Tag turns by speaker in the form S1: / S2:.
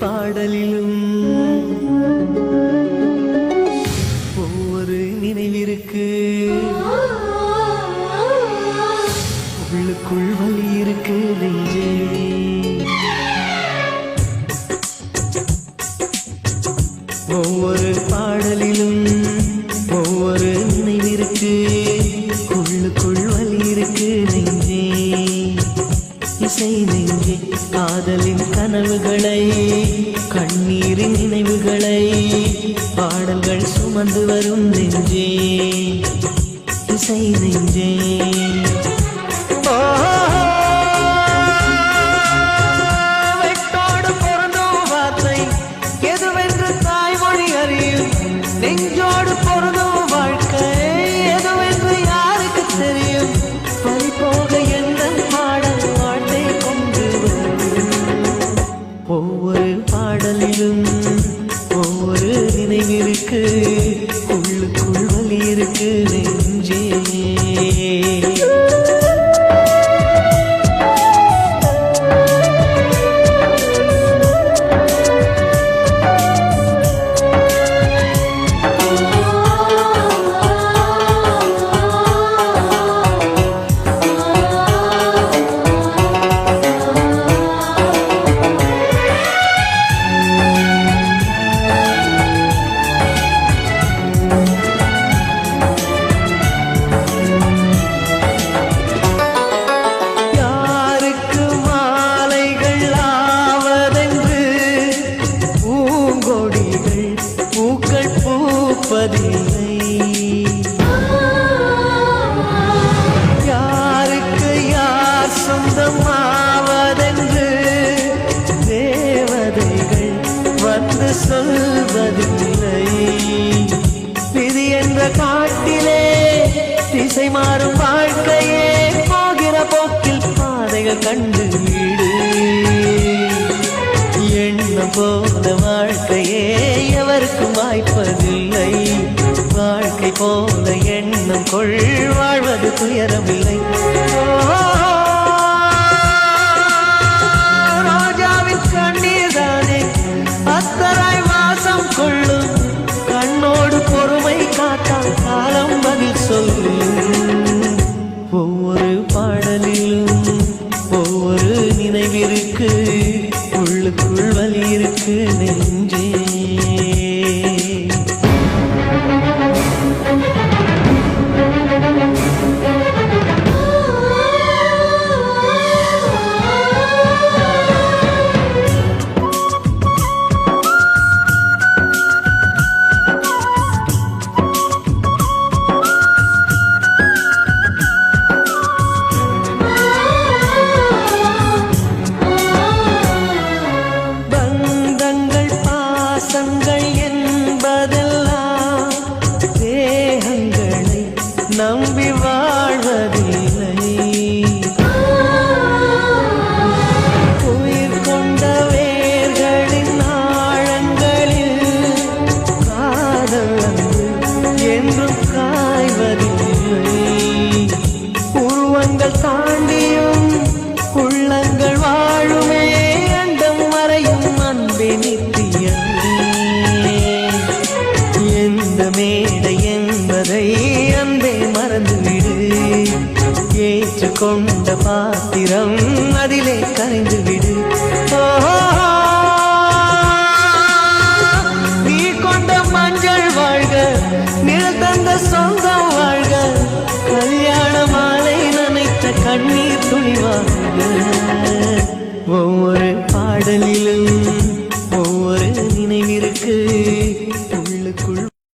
S1: பாடலிலும். ஒவ்வொரு நினைவிற்கு உள்ளுக்குள் வழி இருக்கு இசை நெஞ்சே காதலின் கனவுகளை கண்ணீரின் நினைவுகளை பாடல்கள் சுமந்து வரும் நெஞ்சே. இசை நெஞ்சே. ஒவ்வொரு உள்ளுக்குள் வலி இருக்கு பூங்கொடிகள் பூக்கள் பூப்பதில்லை. யாருக்கு யார் சொந்தம் தேவதைகள் வந்து சொல்வதில்லை. விதி என்ற காட்டிலே திசை மாறும் வாழ்க்கையே போகிற போக்கில் பாதைகள் கண்டு எண்ணம் போன வாழ்க்கையே எவருக்கும் வாய்ப்பதில்லை. வாழ்க்கை போல எண்ணம் கொள் வாழ்வது துயரமில்லை. இருக்கு நெஞ்சே. நம்பி ஏற்றுக்கொண்ட பாத்திரம் அதிலே கரைந்து விடு. நீ கொண்ட மஞ்சள் வாழ்க நிழல் தந்த சொந்தம் வாழ்க கல்யாண மாலை நினைத்த கண்ணீர் துணிவாங்க ஒவ்வொரு பாடலிலும்